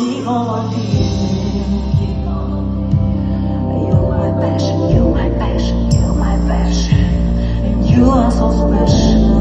You're my passion, you're my passion, you're my passion And you are so special.